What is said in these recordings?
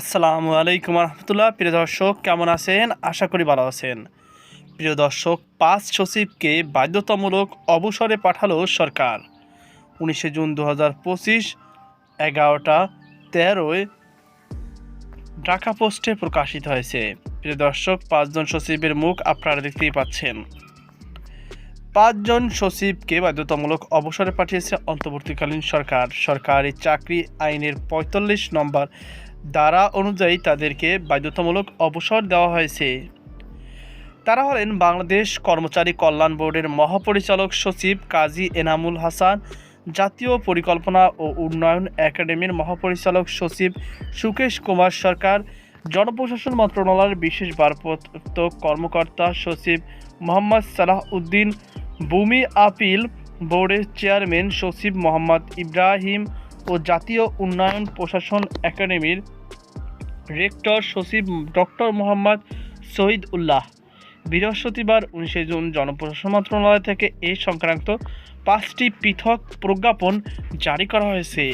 আসসালামু আলাইকুম রহমতুল্লাহ প্রিয় দর্শক, কেমন আছেন? আশা করি ভালো আছেন। প্রিয় দর্শক, পাঁচ সচিবকে বাধ্যতামূলক অবসরে পাঠালো সরকার। উনিশে জুন দু হাজার পঁচিশ, এগারোটা তেরোয় ঢাকা পোস্টে প্রকাশিত হয়েছে। প্রিয় দর্শক, পাঁচজন সচিবের মুখ আপনারা দেখতেই পাচ্ছেন। পাঁচজন সচিবকে বাধ্যতামূলক অবসরে পাঠিয়েছে অন্তর্বর্তীকালীন সরকার। সরকারি চাকরি আইনের পঁয়তাল্লিশ নম্বর ধারা অনুযায়ী তাদেরকে বাধ্যতামূলক অবসর দেওয়া হয়েছে। তারা হলেন বাংলাদেশ কর্মচারী কল্যাণ বোর্ডের মহাপরিচালক সচিব কাজী এনামুল হাসান, জাতীয় পরিকল্পনা ও উন্নয়ন একাডেমির মহাপরিচালক সচিব সুকেশ কুমার সরকার, জনপ্রশাসন মন্ত্রণালয়ের বিশেষ ভারপ্রাপ্ত কর্মকর্তা সচিব মোহাম্মদ সালাহ উদ্দিন, ভূমি আপিল বোর্ডের চেয়ারম্যান সচিব মোহাম্মদ ইব্রাহিম ও জাতীয় উন্নয়ন প্রশাসন একাডেমির রেক্টর সচিব ডক্টর মোহাম্মদ শহীদ উল্লাহ। বৃহস্পতিবার উনিশে জুন জনপ্রশাসন মন্ত্রণালয় থেকে এ সংক্রান্ত পাঁচটি পৃথক প্রজ্ঞাপন জারি করা হয়েছে।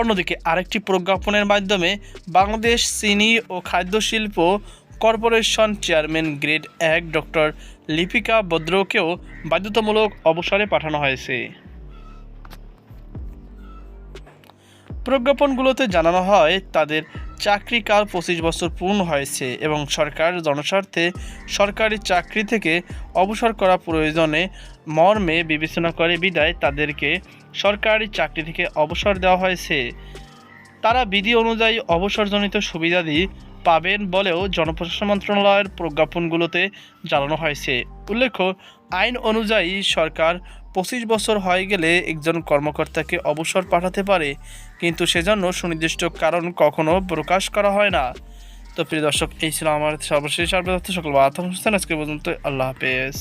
অন্যদিকে আরেকটি প্রজ্ঞাপনের মাধ্যমে বাংলাদেশ চিনি ও খাদ্য শিল্প কর্পোরেশন চেয়ারম্যান গ্রেড এক ডক্টর লিপিকা বদ্রকেও বাধ্যতামূলক অবসরে পাঠানো হয়েছে। প্রজ্ঞাপনগুলোতে জানানো হয়, তাদের চাকরিকাল পঁচিশ বছর পূর্ণ হয়েছে এবং সরকার জনস্বার্থে সরকারি চাকরি থেকে অবসর করা প্রয়োজনে মর্মে বিবেচনা করে বিদায় তাদেরকে সরকারি চাকরি থেকে অবসর দেওয়া হয়েছে। তারা বিধি অনুযায়ী অবসরজনিত সুবিধাদি পাবেন বলেও জনপ্রশাসন মন্ত্রণালয়ের প্রজ্ঞাপনগুলোতে জানানো হয়েছে। উল্লেখ্য আইন অনুযায়ী সরকার পঁচিশ বছর হয়ে গেলে একজন কর্মকর্তাকে অবসর পাঠাতে পারে, কিন্তু সেজন্য সুনির্দিষ্ট কারণ কখনো প্রকাশ করা হয় না। তো প্রিয় দর্শক, এই ছিল আমার সর্বশেষ সর্বদত্ত সকল অনুষ্ঠান আজকে পর্যন্ত আল্লাহ হাফেজ।